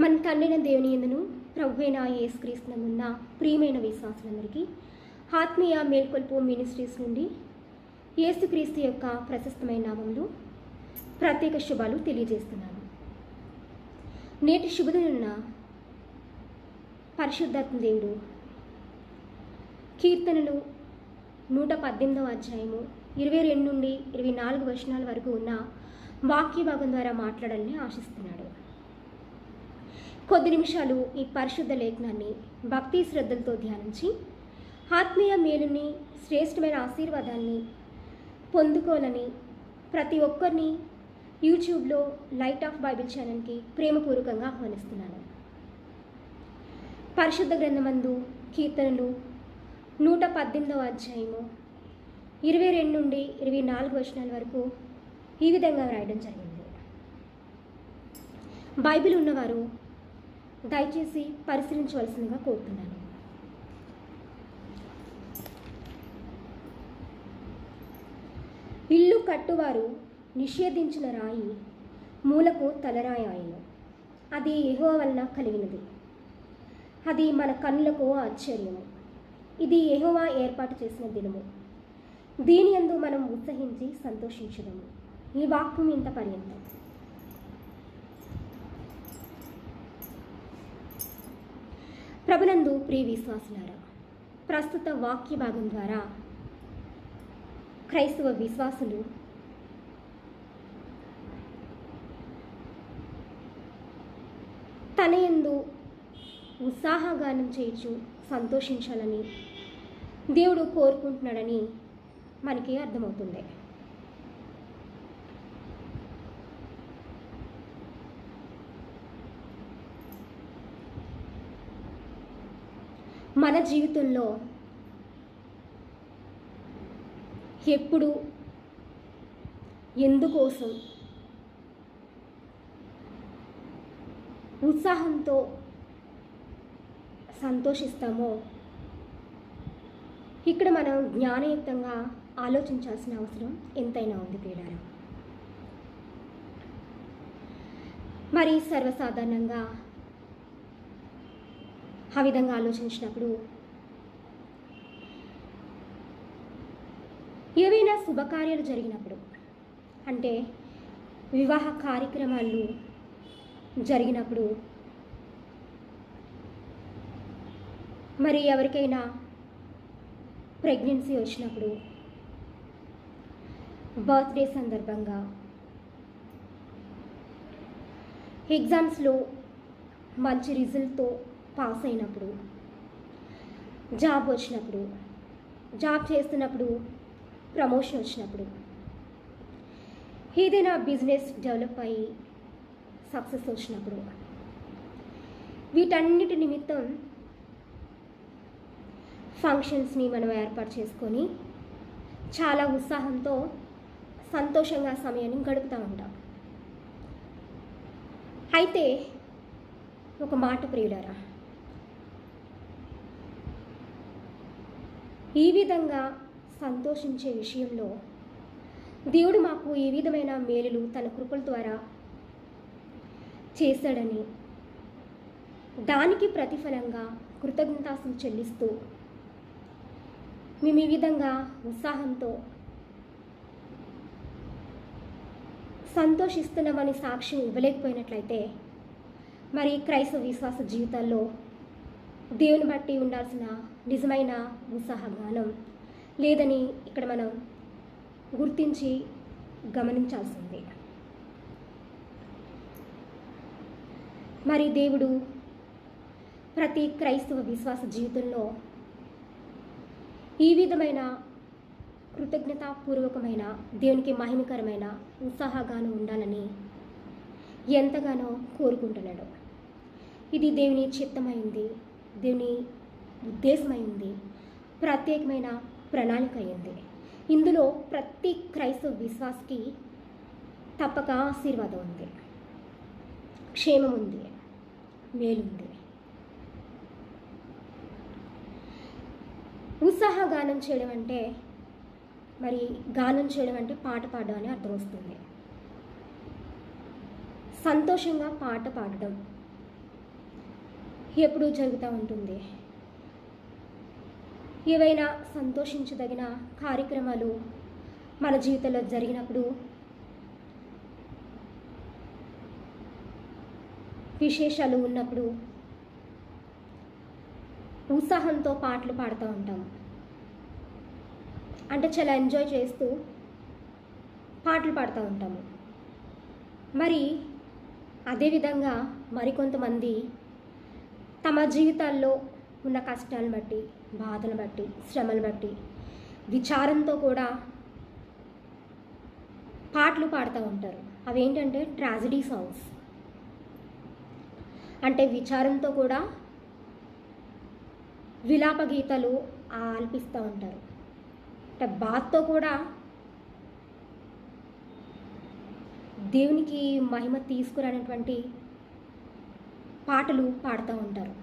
మన తండ్రిన దేవుని ఎందును ప్రవ్వేన ఏసుక్రీస్తునందున్న ప్రియమైన విశ్వాసులందరికీ ఆత్మీయ మేల్కొల్పు మినిస్ట్రీస్ నుండి ఏసుక్రీస్తు యొక్క ప్రశస్తమైన నామంలో ప్రత్యేక శుభాలు తెలియజేస్తున్నాను నేటి శుభదినున్న పరిశుద్ధాత్మ దేవుడు కీర్తనలు నూట పద్దెనిమిదవ అధ్యాయము ఇరవై రెండు నుండి ఇరవై నాలుగు వచనాల వరకు ఉన్న వాక్య భాగం ద్వారా మాట్లాడాలని ఆశిస్తున్నాడు కొద్ది నిమిషాలు ఈ పరిశుద్ధ లేఖనాన్ని భక్తి శ్రద్ధలతో ధ్యానించి ఆత్మీయ మేలుని శ్రేష్టమైన ఆశీర్వాదాన్ని పొందుకోనని ప్రతి ఒక్కరిని యూట్యూబ్లో లైట్ ఆఫ్ బైబిల్ ఛానల్కి ప్రేమపూర్వకంగా ఆహ్వానిస్తున్నాను పరిశుద్ధ గ్రంథమందు కీర్తనలు నూట పద్దెనిమిదవ అధ్యాయము ఇరవై రెండు నుండి ఇరవై నాలుగు వచనాల వరకు ఈ విధంగా రాయడం జరిగింది బైబిల్ ఉన్నవారు దయచేసి పరిశీలించవలసిందిగా కోరుతున్నాను ఇల్లు కట్టువారు నిషేధించిన రాయి మూలకు తలరాయాయను అది ఎహో వలన కలిగినది అది మన కన్నులకు ఆశ్చర్యము ఇది ఎహోవా ఏర్పాటు చేసిన దినము దీని ఎందు మనం ఉత్సహించి సంతోషించడము ఈ వాక్యం ఇంత పర్యంతం ప్రభునందు ప్రియ విశ్వాసులారా ప్రస్తుత వాక్య భాగం ద్వారా క్రైస్తవ విశ్వాసులు తన ఎందు ఉత్సాహగానం చేయొచ్చు సంతోషించాలని దేవుడు కోరుకుంటున్నాడని మనకి అర్థమవుతుంది మన జీవితంలో ఎప్పుడు ఎందుకోసం ఉత్సాహంతో సంతోషిస్తామో ఇక్కడ మనం జ్ఞానయుక్తంగా ఆలోచించాల్సిన అవసరం ఎంతైనా ఉంది పీడారా మరి సర్వసాధారణంగా ఆ విధంగా ఆలోచించినప్పుడు ఏవైనా శుభకార్యాలు జరిగినప్పుడు అంటే వివాహ కార్యక్రమాలు జరిగినప్పుడు మరి ఎవరికైనా ప్రెగ్నెన్సీ వచ్చినప్పుడు బర్త్డే సందర్భంగా ఎగ్జామ్స్లో మంచి రిజల్ట్తో పాస్ అయినప్పుడు జాబ్ వచ్చినప్పుడు జాబ్ చేస్తున్నప్పుడు ప్రమోషన్ వచ్చినప్పుడు ఏదైనా బిజినెస్ డెవలప్ అయ్యి సక్సెస్ వచ్చినప్పుడు వీటన్నిటి నిమిత్తం ఫంక్షన్స్ని మనం ఏర్పాటు చేసుకొని చాలా ఉత్సాహంతో సంతోషంగా సమయాన్ని గడుపుతూ ఉంటాం అయితే ఒక మాట ప్రియుడారా ఈ విధంగా సంతోషించే విషయంలో దేవుడు మాకు ఈ విధమైన మేలులు తన కృపల ద్వారా చేశాడని దానికి ప్రతిఫలంగా కృతజ్ఞతాసులు చెల్లిస్తూ మేము ఈ విధంగా ఉత్సాహంతో సంతోషిస్తున్నామని సాక్ష్యం ఇవ్వలేకపోయినట్లయితే మరి క్రైస్తవ విశ్వాస జీవితాల్లో దేవుని బట్టి ఉండాల్సిన నిజమైన ఉత్సాహగానం లేదని ఇక్కడ మనం గుర్తించి గమనించాల్సిందే మరి దేవుడు ప్రతి క్రైస్తవ విశ్వాస జీవితంలో ఈ విధమైన కృతజ్ఞతాపూర్వకమైన దేవునికి మహిమకరమైన ఉత్సాహగాను ఉండాలని ఎంతగానో కోరుకుంటున్నాడు ఇది దేవుని చిత్తమైంది దీని ఉద్దేశమైంది ప్రత్యేకమైన ప్రణాళిక అయింది ఇందులో ప్రతి క్రైస్తవ విశ్వాసకి తప్పక ఆశీర్వాదం ఉంది క్షేమం ఉంది మేలుంది ఉత్సాహ గానం చేయడం అంటే మరి గానం చేయడం అంటే పాట పాడడం అని అర్థం వస్తుంది సంతోషంగా పాట పాడడం ఎప్పుడూ జరుగుతూ ఉంటుంది ఏవైనా సంతోషించదగిన కార్యక్రమాలు మన జీవితంలో జరిగినప్పుడు విశేషాలు ఉన్నప్పుడు ఉత్సాహంతో పాటలు పాడుతూ ఉంటాం అంటే చాలా ఎంజాయ్ చేస్తూ పాటలు పాడుతూ ఉంటాము మరి అదేవిధంగా మరికొంతమంది తమ జీవితాల్లో ఉన్న కష్టాలను బట్టి బాధను బట్టి శ్రమను బట్టి విచారంతో కూడా పాటలు పాడుతూ ఉంటారు అవేంటంటే ట్రాజిడీ సాంగ్స్ అంటే విచారంతో కూడా విలాప గీతాలు ఆల్పిస్తూ ఉంటారు అంటే బాధతో కూడా దేవునికి మహిమ తీసుకురానటువంటి పాటలు పాడుతూ ఉంటారు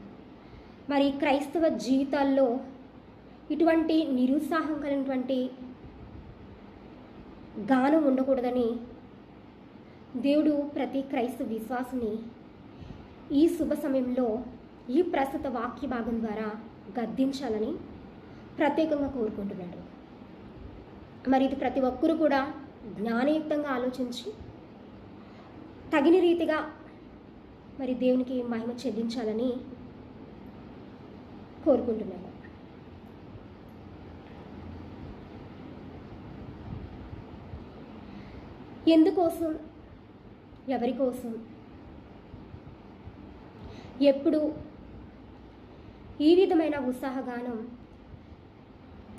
మరి క్రైస్తవ జీవితాల్లో ఇటువంటి నిరుత్సాహం కలిగినటువంటి గానం ఉండకూడదని దేవుడు ప్రతి క్రైస్తవ విశ్వాసిని ఈ శుభ సమయంలో ఈ ప్రస్తుత వాక్య భాగం ద్వారా గద్దించాలని ప్రత్యేకంగా కోరుకుంటున్నాడు మరి ఇది ప్రతి ఒక్కరూ కూడా జ్ఞానయుక్తంగా ఆలోచించి తగిన రీతిగా మరి దేవునికి మహిమ చెల్లించాలని కోరుకుంటున్నాను ఎందుకోసం ఎవరి కోసం ఎప్పుడు ఈ విధమైన ఉత్సాహగానం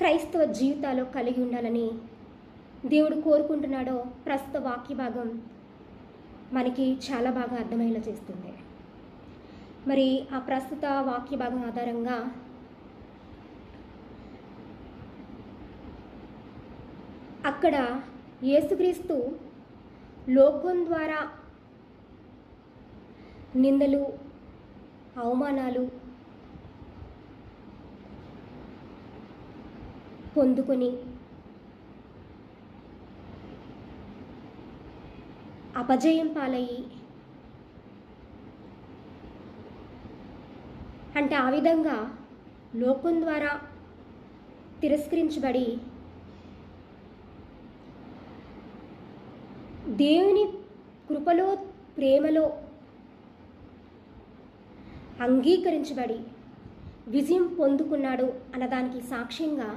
క్రైస్తవ జీవితాల్లో కలిగి ఉండాలని దేవుడు కోరుకుంటున్నాడో ప్రస్తుత వాక్య భాగం మనకి చాలా బాగా అర్థమయ్యేలా చేస్తుంది మరి ఆ ప్రస్తుత వాక్య భాగం ఆధారంగా అక్కడ యేసుక్రీస్తు లోకం ద్వారా నిందలు అవమానాలు పొందుకొని అపజయం పాలయ్యి అంటే ఆ విధంగా లోకం ద్వారా తిరస్కరించబడి దేవుని కృపలో ప్రేమలో అంగీకరించబడి విజయం పొందుకున్నాడు అన్నదానికి సాక్ష్యంగా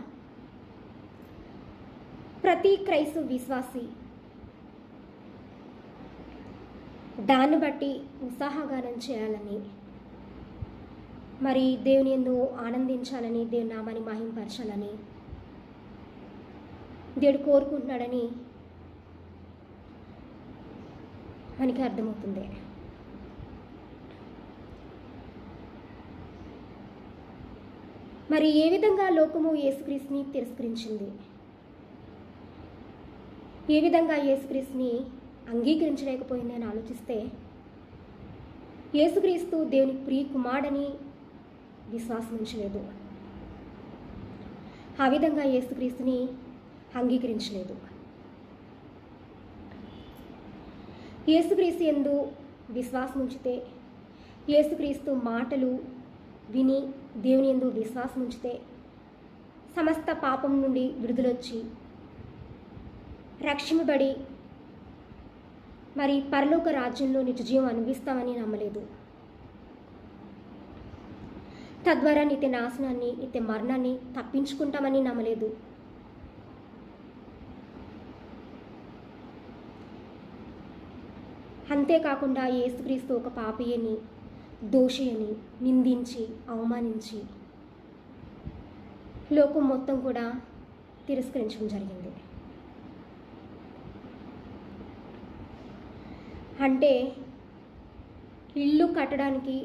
ప్రతి క్రైస్తవ విశ్వాసి దాన్ని బట్టి ఉత్సాహగానం చేయాలని మరి దేవుని ఎందు ఆనందించాలని దేవుని నామాన్ని మహింపరచాలని దేవుడు కోరుకుంటున్నాడని మనకి అర్థమవుతుంది మరి ఏ విధంగా లోకము యేసుక్రీస్ని తిరస్కరించింది ఏ విధంగా యేసుక్రీస్ని అంగీకరించలేకపోయింది అని ఆలోచిస్తే యేసుక్రీస్తు దేవుని ప్రియ కుమారుడని విశ్వాసం ఉంచలేదు ఆ విధంగా యేసుక్రీస్తుని అంగీకరించలేదు యేసుక్రీస్తు ఎందు విశ్వాసం ఉంచితే యేసుక్రీస్తు మాటలు విని దేవుని ఎందు విశ్వాసం ఉంచితే సమస్త పాపం నుండి విడుదలొచ్చి రక్షింపబడి మరి పరలోక రాజ్యంలో జీవం అనిపిస్తామని నమ్మలేదు తద్వారా నిత్య నాశనాన్ని నిత్య మరణాన్ని తప్పించుకుంటామని నమ్మలేదు అంతేకాకుండా ఏసుక్రీస్తు ఒక పాపి అని దోషి అని నిందించి అవమానించి లోకం మొత్తం కూడా తిరస్కరించడం జరిగింది అంటే ఇల్లు కట్టడానికి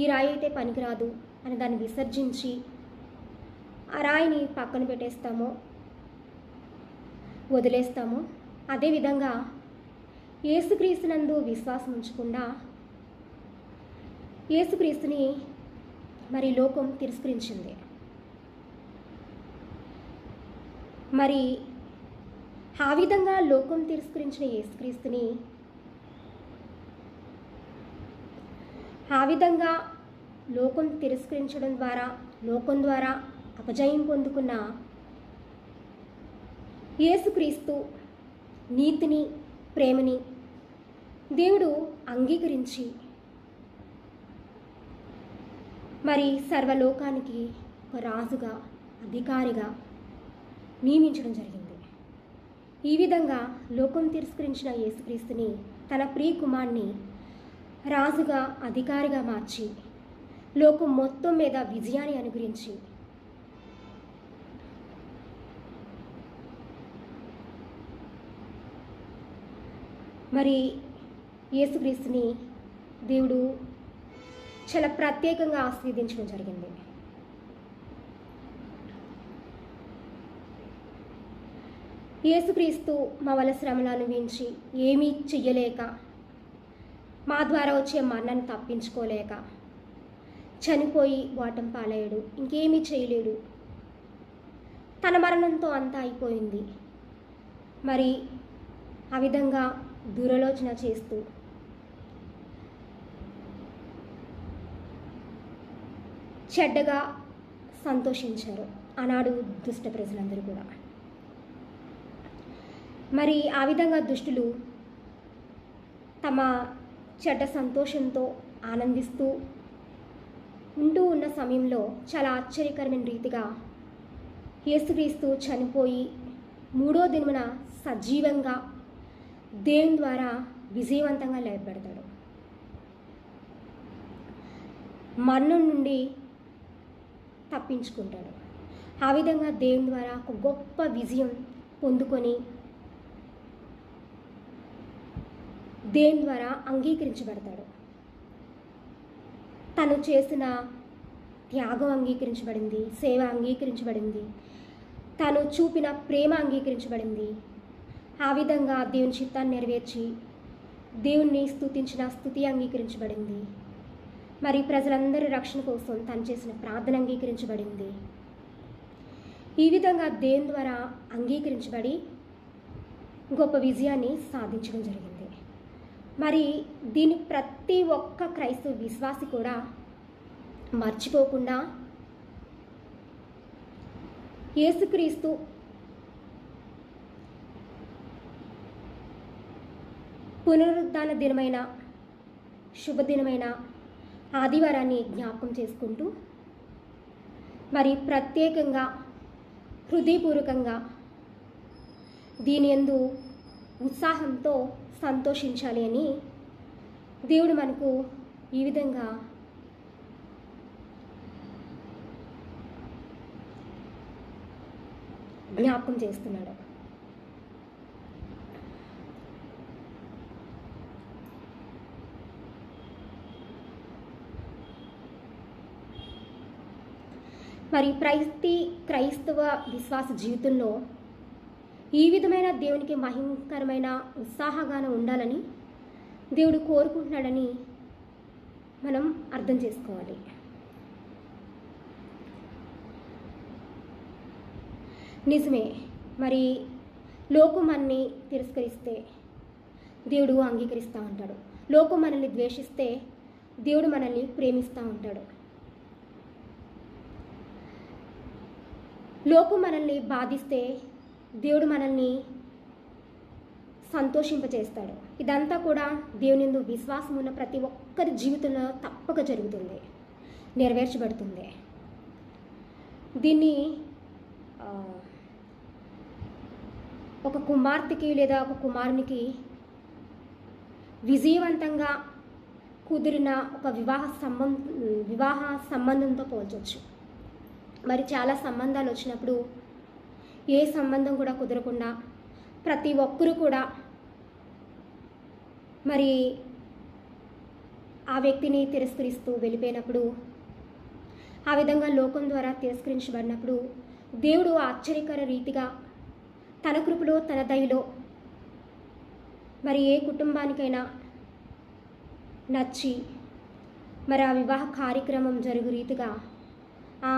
ఈ రాయి అయితే పనికిరాదు అని దాన్ని విసర్జించి ఆ రాయిని పక్కన పెట్టేస్తాము వదిలేస్తాము అదేవిధంగా ఏసుక్రీస్తునందు విశ్వాసం ఉంచకుండా ఏసుక్రీస్తుని మరి లోకం తిరస్కరించింది మరి ఆ విధంగా లోకం తిరస్కరించిన ఏసుక్రీస్తుని ఆ విధంగా లోకం తిరస్కరించడం ద్వారా లోకం ద్వారా అపజయం పొందుకున్న యేసుక్రీస్తు నీతిని ప్రేమని దేవుడు అంగీకరించి మరి సర్వలోకానికి ఒక రాజుగా అధికారిగా నియమించడం జరిగింది ఈ విధంగా లోకం తిరస్కరించిన యేసుక్రీస్తుని తన కుమార్ని రాజుగా అధికారిగా మార్చి లోకం మొత్తం మీద విజయాన్ని అనుగ్రహించింది మరి యేసుక్రీస్తుని దేవుడు చాలా ప్రత్యేకంగా ఆస్వాదించడం జరిగింది యేసుక్రీస్తు మా వల్ల శ్రమను అనుభవించి ఏమీ చెయ్యలేక మా ద్వారా వచ్చే మరణాన్ని తప్పించుకోలేక చనిపోయి వాటం పాలయ్యాడు ఇంకేమీ చేయలేడు తన మరణంతో అంతా అయిపోయింది మరి ఆ విధంగా దురలోచన చేస్తూ చెడ్డగా సంతోషించారు ఆనాడు దుష్ట ప్రజలందరూ కూడా మరి ఆ విధంగా దుష్టులు తమ చెడ్డ సంతోషంతో ఆనందిస్తూ ఉంటూ ఉన్న సమయంలో చాలా ఆశ్చర్యకరమైన రీతిగా యేసుక్రీస్తు చనిపోయి మూడో దినమున సజీవంగా దేవుని ద్వారా విజయవంతంగా లేపబడతాడు మరణం నుండి తప్పించుకుంటాడు ఆ విధంగా దేవుని ద్వారా ఒక గొప్ప విజయం పొందుకొని దేవుని ద్వారా అంగీకరించబడతాడు తను చేసిన త్యాగం అంగీకరించబడింది సేవ అంగీకరించబడింది తను చూపిన ప్రేమ అంగీకరించబడింది ఆ విధంగా దేవుని చిత్తాన్ని నెరవేర్చి దేవుణ్ణి స్థుతించిన స్థుతి అంగీకరించబడింది మరి ప్రజలందరి రక్షణ కోసం తను చేసిన ప్రార్థన అంగీకరించబడింది ఈ విధంగా దేవుని ద్వారా అంగీకరించబడి గొప్ప విజయాన్ని సాధించడం జరిగింది మరి దీని ప్రతి ఒక్క క్రైస్తవ విశ్వాసి కూడా మర్చిపోకుండా యేసుక్రీస్తు పునరుద్ధాన దినమైన శుభదినమైన ఆదివారాన్ని జ్ఞాపకం చేసుకుంటూ మరి ప్రత్యేకంగా హృదయపూర్వకంగా దీని ఎందు ఉత్సాహంతో సంతోషించాలి అని దేవుడు మనకు ఈ విధంగా జ్ఞాపకం చేస్తున్నాడు మరి ప్రతి క్రైస్తవ విశ్వాస జీవితంలో ఈ విధమైన దేవునికి మహిమకరమైన ఉత్సాహగాన ఉండాలని దేవుడు కోరుకుంటున్నాడని మనం అర్థం చేసుకోవాలి నిజమే మరి లోకం మనని తిరస్కరిస్తే దేవుడు అంగీకరిస్తూ ఉంటాడు లోకం మనల్ని ద్వేషిస్తే దేవుడు మనల్ని ప్రేమిస్తూ ఉంటాడు లోకం మనల్ని బాధిస్తే దేవుడు మనల్ని సంతోషింపచేస్తాడు ఇదంతా కూడా దేవుని విశ్వాసం ఉన్న ప్రతి ఒక్కరి జీవితంలో తప్పక జరుగుతుంది నెరవేర్చబడుతుంది దీన్ని ఒక కుమార్తెకి లేదా ఒక కుమారునికి విజయవంతంగా కుదిరిన ఒక వివాహ సంబంధ వివాహ సంబంధంతో పోల్చవచ్చు మరి చాలా సంబంధాలు వచ్చినప్పుడు ఏ సంబంధం కూడా కుదరకుండా ప్రతి ఒక్కరూ కూడా మరి ఆ వ్యక్తిని తిరస్కరిస్తూ వెళ్ళిపోయినప్పుడు ఆ విధంగా లోకం ద్వారా తిరస్కరించబడినప్పుడు దేవుడు ఆశ్చర్యకర రీతిగా తన కృపలో తన దయలో మరి ఏ కుటుంబానికైనా నచ్చి మరి ఆ వివాహ కార్యక్రమం జరుగు రీతిగా ఆ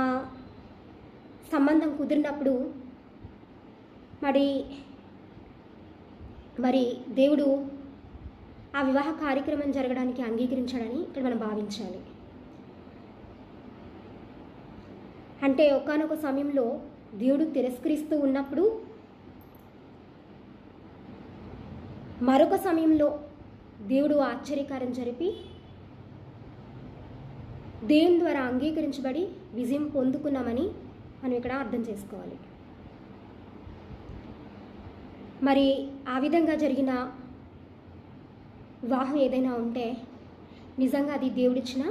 సంబంధం కుదిరినప్పుడు మరి మరి దేవుడు ఆ వివాహ కార్యక్రమం జరగడానికి అంగీకరించాడని ఇక్కడ మనం భావించాలి అంటే ఒకనొక సమయంలో దేవుడు తిరస్కరిస్తూ ఉన్నప్పుడు మరొక సమయంలో దేవుడు ఆశ్చర్యకారం జరిపి దేవుని ద్వారా అంగీకరించబడి విజయం పొందుకున్నామని మనం ఇక్కడ అర్థం చేసుకోవాలి మరి ఆ విధంగా జరిగిన వివాహం ఏదైనా ఉంటే నిజంగా అది దేవుడిచ్చిన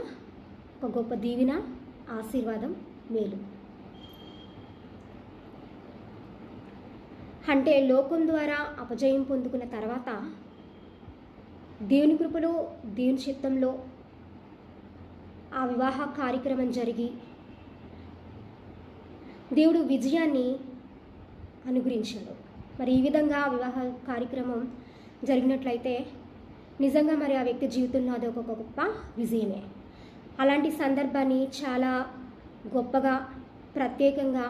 ఒక గొప్ప దీవిన ఆశీర్వాదం మేలు అంటే లోకం ద్వారా అపజయం పొందుకున్న తర్వాత దేవుని కృపలో దేవుని చిత్తంలో ఆ వివాహ కార్యక్రమం జరిగి దేవుడు విజయాన్ని అనుగ్రహించాడు మరి ఈ విధంగా వివాహ కార్యక్రమం జరిగినట్లయితే నిజంగా మరి ఆ వ్యక్తి జీవితంలో అది ఒక గొప్ప విజయమే అలాంటి సందర్భాన్ని చాలా గొప్పగా ప్రత్యేకంగా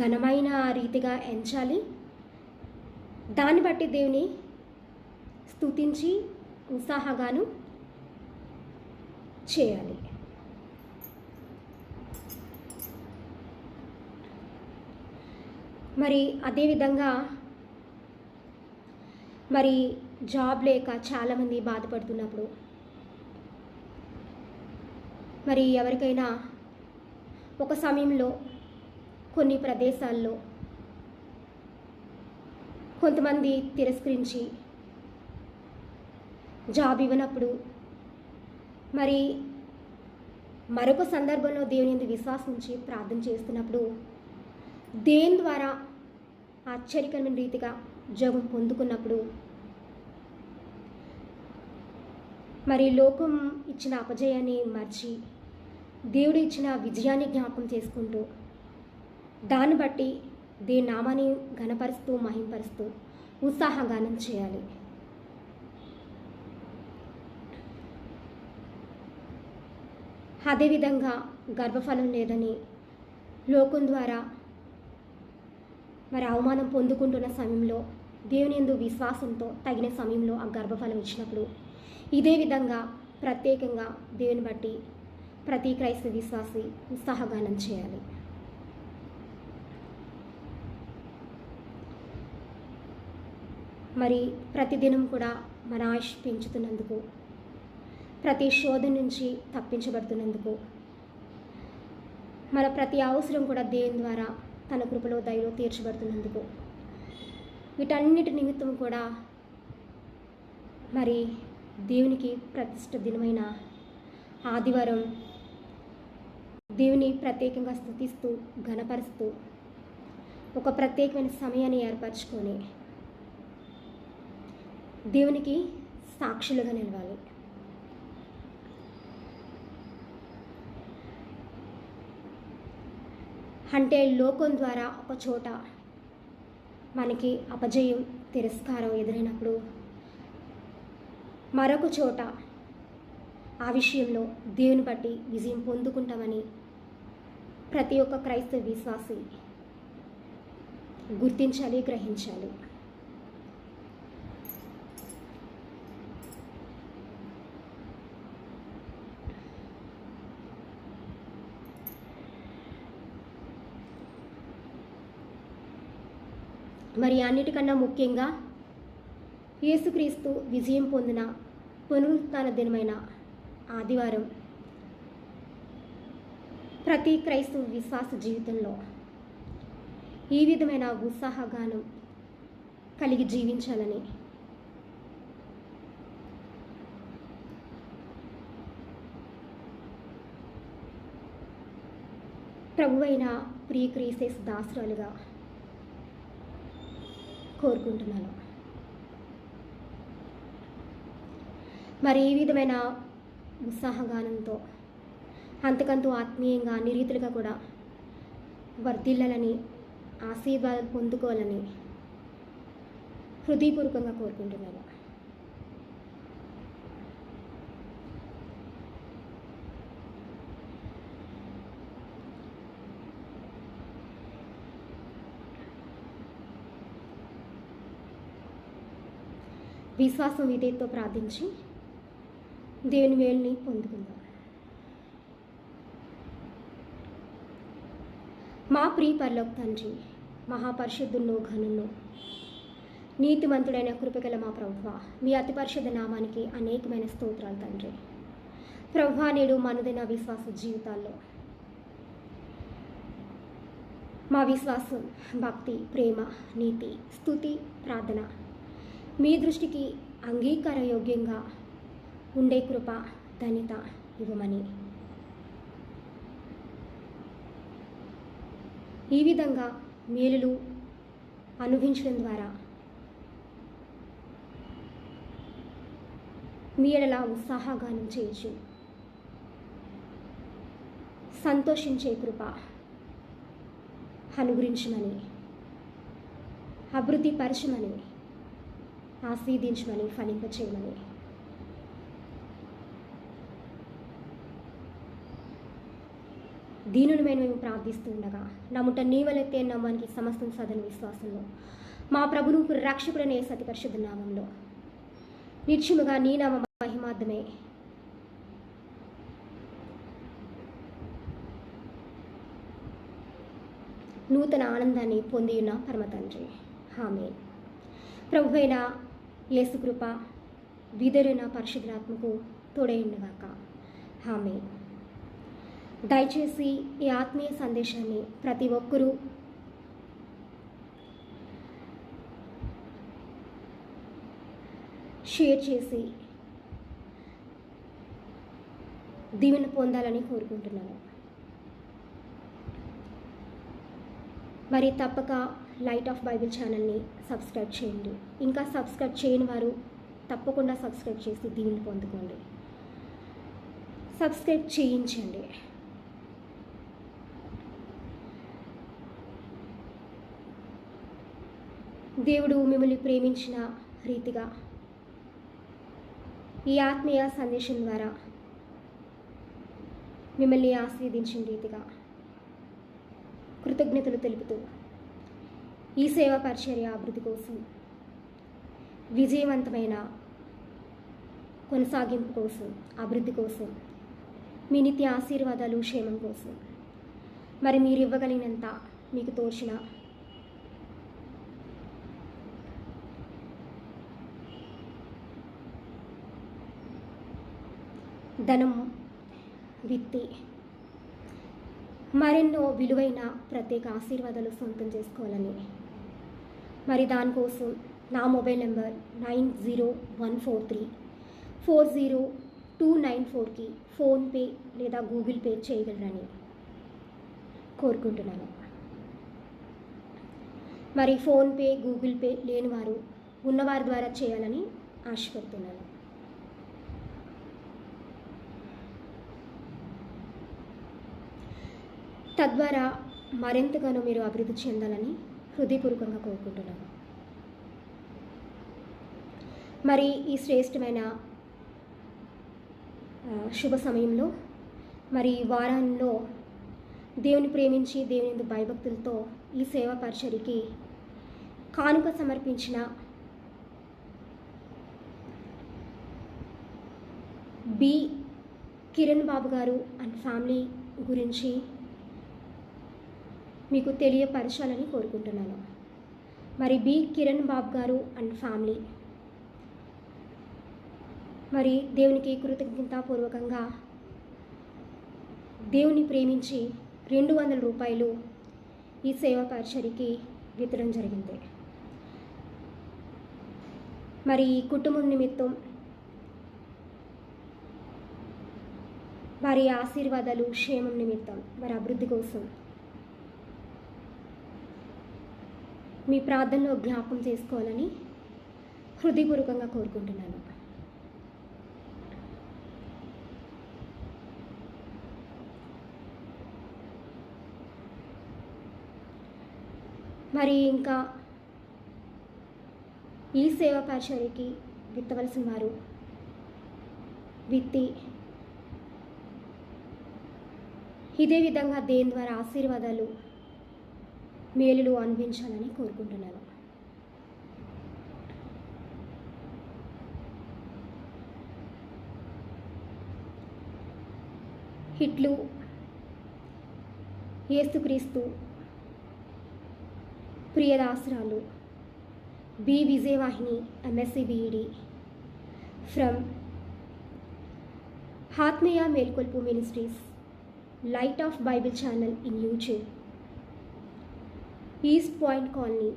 ఘనమైన రీతిగా ఎంచాలి దాన్ని బట్టి దేవుని స్తుతించి ఉత్సాహగాను చేయాలి మరి అదేవిధంగా మరి జాబ్ లేక చాలామంది బాధపడుతున్నప్పుడు మరి ఎవరికైనా ఒక సమయంలో కొన్ని ప్రదేశాల్లో కొంతమంది తిరస్కరించి జాబ్ ఇవ్వనప్పుడు మరి మరొక సందర్భంలో దేవుని విశ్వాసించి ప్రార్థన చేస్తున్నప్పుడు దేని ద్వారా ఆశ్చర్యకరమైన రీతిగా ఉద్యోగం పొందుకున్నప్పుడు మరి లోకం ఇచ్చిన అపజయాన్ని మర్చి దేవుడు ఇచ్చిన విజయాన్ని జ్ఞాపకం చేసుకుంటూ దాన్ని బట్టి దేవుని నామాన్ని ఘనపరుస్తూ మహింపరుస్తూ ఉత్సాహగానం చేయాలి అదేవిధంగా గర్భఫలం లేదని లోకం ద్వారా మరి అవమానం పొందుకుంటున్న సమయంలో దేవుని ఎందు విశ్వాసంతో తగిన సమయంలో ఆ గర్భఫలం ఇచ్చినప్పుడు ఇదే విధంగా ప్రత్యేకంగా దేవుని బట్టి ప్రతి క్రైస్తవ విశ్వాసి ఉత్సాహగానం చేయాలి మరి ప్రతిదినం కూడా మన ఆయుష్ పెంచుతున్నందుకు ప్రతి శోధ నుంచి తప్పించబడుతున్నందుకు మన ప్రతి అవసరం కూడా దేవుని ద్వారా తన కృపలో దయలో తీర్చబడుతున్నందుకు వీటన్నిటి నిమిత్తం కూడా మరి దేవునికి ప్రతిష్ట దినమైన ఆదివారం దేవుని ప్రత్యేకంగా స్థుతిస్తూ ఘనపరుస్తూ ఒక ప్రత్యేకమైన సమయాన్ని ఏర్పరచుకొని దేవునికి సాక్షులుగా నిలవాలి అంటే లోకం ద్వారా ఒక చోట మనకి అపజయం తిరస్కారం ఎదురైనప్పుడు మరొక చోట ఆ విషయంలో దేవుని బట్టి విజయం పొందుకుంటామని ప్రతి ఒక్క క్రైస్తవ విశ్వాసి గుర్తించాలి గ్రహించాలి మరి అన్నిటికన్నా ముఖ్యంగా యేసుక్రీస్తు విజయం పొందిన పునరుత్న దినమైన ఆదివారం ప్రతి క్రైస్తవ విశ్వాస జీవితంలో ఈ విధమైన ఉత్సాహగానం కలిగి జీవించాలని ప్రభువైన ప్రియక్రీసేస్ దాసురాలుగా కోరుకుంటున్నాను మరి ఈ విధమైన ఉత్సాహగానంతో అంతకంతు ఆత్మీయంగా నిరీతులుగా కూడా వర్ధిల్లాలని ఆశీర్వాదం పొందుకోవాలని హృదయపూర్వకంగా కోరుకుంటున్నాను విశ్వాసం విధేయతో ప్రార్థించి దేవుని వేలుని పొందుకుందాం మా ప్రియ పరలోక్ తండ్రి మహాపరిషుద్ధుల్లో ఘనుల్లో నీతిమంతుడైన కృపగల మా ప్రభువ మీ అతి పరిషుద్ధ నామానికి అనేకమైన స్తోత్రాలు తండ్రి ప్రభు నేడు మనదైన విశ్వాస జీవితాల్లో మా విశ్వాసం భక్తి ప్రేమ నీతి స్థుతి ప్రార్థన మీ దృష్టికి అంగీకారయోగ్యంగా ఉండే కృప ధనిత ఇవ్వమని ఈ విధంగా మేలులు అనుభవించడం ద్వారా మీ ఎడలా ఉత్సాహగానం చేయొచ్చు సంతోషించే కృప అనుగురించమని అభివృద్ధి పరచమని ఆస్వాదించమని ఫలింపచేయమని దీనిని మేము మేము ప్రార్థిస్తూ ఉండగా నమ్ముట నీవలెత్తే నమ్మానికి సమస్తం సదన విశ్వాసంలో మా ప్రభును రక్షకుడనే పరిశుద్ధ నామంలో నిత్యముగా నీ నామ మహిమార్థమే నూతన ఆనందాన్ని పొంది ఉన్న పరమతండ్రి హామీ ప్రభువైన యేసుకృప విదరిన పరిశుద్ధాత్మకు తోడైండుగాక హామీ దయచేసి ఈ ఆత్మీయ సందేశాన్ని ప్రతి ఒక్కరూ షేర్ చేసి దీవెన పొందాలని కోరుకుంటున్నాను మరి తప్పక లైట్ ఆఫ్ బైబిల్ ఛానల్ని సబ్స్క్రైబ్ చేయండి ఇంకా సబ్స్క్రైబ్ చేయని వారు తప్పకుండా సబ్స్క్రైబ్ చేసి దీన్ని పొందుకోండి సబ్స్క్రైబ్ చేయించండి దేవుడు మిమ్మల్ని ప్రేమించిన రీతిగా ఈ ఆత్మీయ సందేశం ద్వారా మిమ్మల్ని ఆస్వాదించిన రీతిగా కృతజ్ఞతలు తెలుపుతూ ఈ సేవా పరిచర్య అభివృద్ధి కోసం విజయవంతమైన కొనసాగింపు కోసం అభివృద్ధి కోసం మీ నిత్య ఆశీర్వాదాలు క్షేమం కోసం మరి మీరు ఇవ్వగలిగినంత మీకు తోచిన ధనం విత్తి మరెన్నో విలువైన ప్రత్యేక ఆశీర్వాదాలు సొంతం చేసుకోవాలని మరి దానికోసం నా mobile number nine zero one four three four zero two nine ఫోర్కి ఫోన్పే లేదా గూగుల్ పే చేయగలరని కోరుకుంటున్నాను మరి ఫోన్పే గూగుల్ పే లేనివారు ఉన్నవారి ద్వారా చేయాలని ఆశపడుతున్నాను తద్వారా మరింతగానో మీరు అభివృద్ధి చెందాలని హృదయపూర్వకంగా కోరుకుంటున్నాను మరి ఈ శ్రేష్టమైన శుభ సమయంలో మరి వారాల్లో దేవుని ప్రేమించి దేవుని భయభక్తులతో ఈ సేవా పరిచరికి కానుక సమర్పించిన బి కిరణ్ బాబు గారు అండ్ ఫ్యామిలీ గురించి మీకు తెలియపరచాలని కోరుకుంటున్నాను మరి బి కిరణ్ బాబు గారు అండ్ ఫ్యామిలీ మరి దేవునికి కృతజ్ఞతాపూర్వకంగా దేవుని ప్రేమించి రెండు వందల రూపాయలు ఈ సేవా పరిచరికి విత్తడం జరిగింది మరి ఈ కుటుంబం నిమిత్తం వారి ఆశీర్వాదాలు క్షేమం నిమిత్తం వారి అభివృద్ధి కోసం మీ ప్రార్థనలో జ్ఞాపం చేసుకోవాలని హృదయపూర్వకంగా కోరుకుంటున్నాను మరి ఇంకా ఈ సేవా పాఠశాలకి విత్తవలసిన వారు విత్తి ఇదే విధంగా దేని ద్వారా ఆశీర్వాదాలు మేలులు అనిపించాలని కోరుకుంటున్నాను హిట్లు ఏసుక్రీస్తు ప్రియదాసరాలు B Vijayavahini MSc BEd from ఆత్మీయ మేల్కొల్పు ministries light of Bible channel in YouTube East Point Colony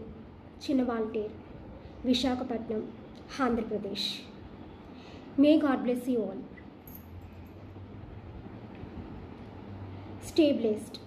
Chinna Waltair Visakhapatnam Andhra Pradesh may God bless you all stay blessed